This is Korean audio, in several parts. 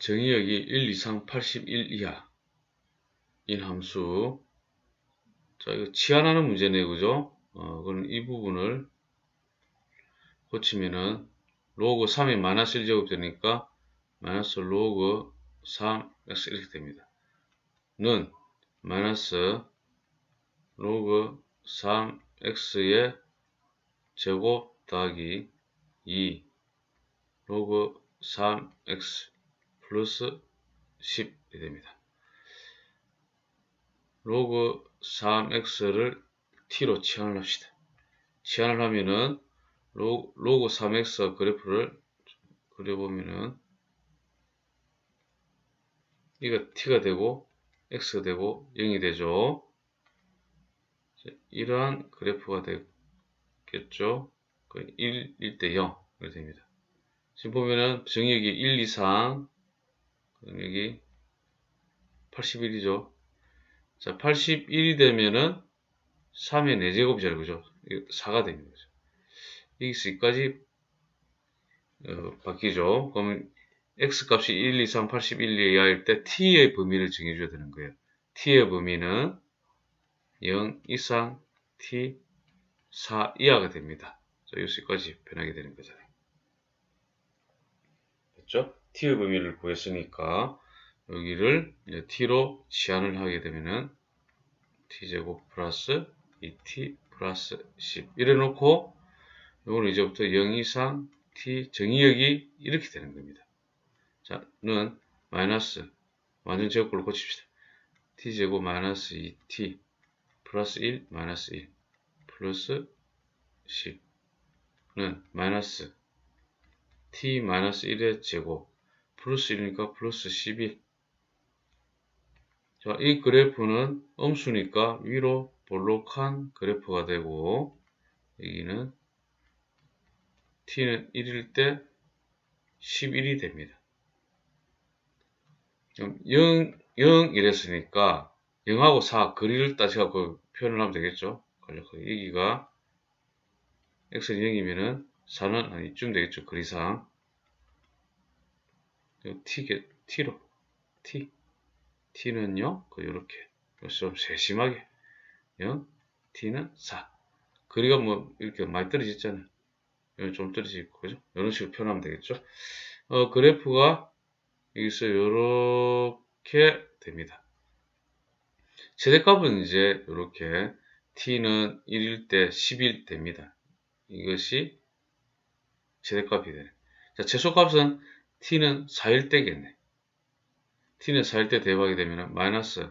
정의역이 1 이상 81 이하. 인 함수. 자 이거 치환하는 문제네요 그죠? 어 그럼 이 부분을 고치면은 로그 3이 마이너스 1 제곱 되니까 마이너스 로그 3x 이렇게 됩니다. 는 마이너스 로그 3x의 제곱 더하기 2 로그 3x 플러스 10이 됩니다. 로그 3x를 t로 치환을 합시다. 치환을 하면은 로, 로그 3x 그래프를 그려보면은 이거 t가 되고 x가 되고 0이 되죠. 이러한 그래프가 되겠죠. 1, 1대 0 이렇게 됩니다. 지금 보면은 정역이 1 이상 여기 81이죠. 자, 81이 되면은 3의 4제곱이잖아요. 그죠? 4가 됩니다. 그죠? 여기서 여기까지 어, 바뀌죠. 그럼 x 값이 1 이상 81 이하일 때 t의 범위를 정해줘야 되는 거예요. t의 범위는 0 이상 t 4 이하가 됩니다. 자, 여기까지 변하게 되는 거잖아요. 됐죠? t의 범위를 구했으니까 여기를 t로 치환을 하게 되면은 t제곱 플러스 2t 플러스 10 이래 놓고 이거는 이제부터 0 이상 t 정의역이 이렇게 되는 겁니다. 자, 는 마이너스 완전 제곱꼴로 고칩시다. t제곱 마이너스 2t 플러스 1 마이너스 1 플러스 10는 마이너스 t 마이너스 1의 제곱 플러스 1이니까 플러스 12 자, 이 그래프는 음수니까 위로 볼록한 그래프가 되고 여기는 t는 1일 때 11이 됩니다. 0, 0 이랬으니까 0하고 4 거리를 따져갖고 표현을 하면 되겠죠. 여기가 x는 0이면은 4는 아니 이쯤 되겠죠. 거리상 t, t로 t t는요 이렇게 좀 세심하게 0 t는 4 거리가 뭐 이렇게 많이 떨어졌잖아요. 좀 떨어지고 그죠? 이런 식으로 표현하면 되겠죠. 어, 그래프가 여기서 이렇게 됩니다. 최대값은 이제 이렇게 t는 1일 때 10일 됩니다. 이것이 최대값이 되네. 자, 최소값은 t는 4일 때겠네. t는 4일 때 대박이 되면 마이너스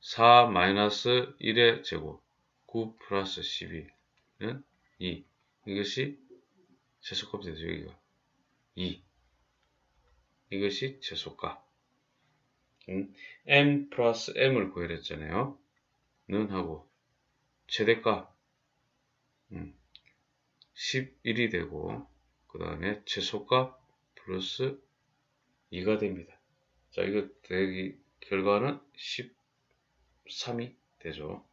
4 마이너스 1의 제곱 9 플러스 12는 2 이것이 최소값이 되죠 여기가. 2 이것이 최소값. 음, m 플러스 m을 구해냈잖아요. 는 하고 최대값. 음, 11이 되고 그 다음에 최소값 플러스 2가 됩니다. 자, 이거 대기 결과는 13이 되죠.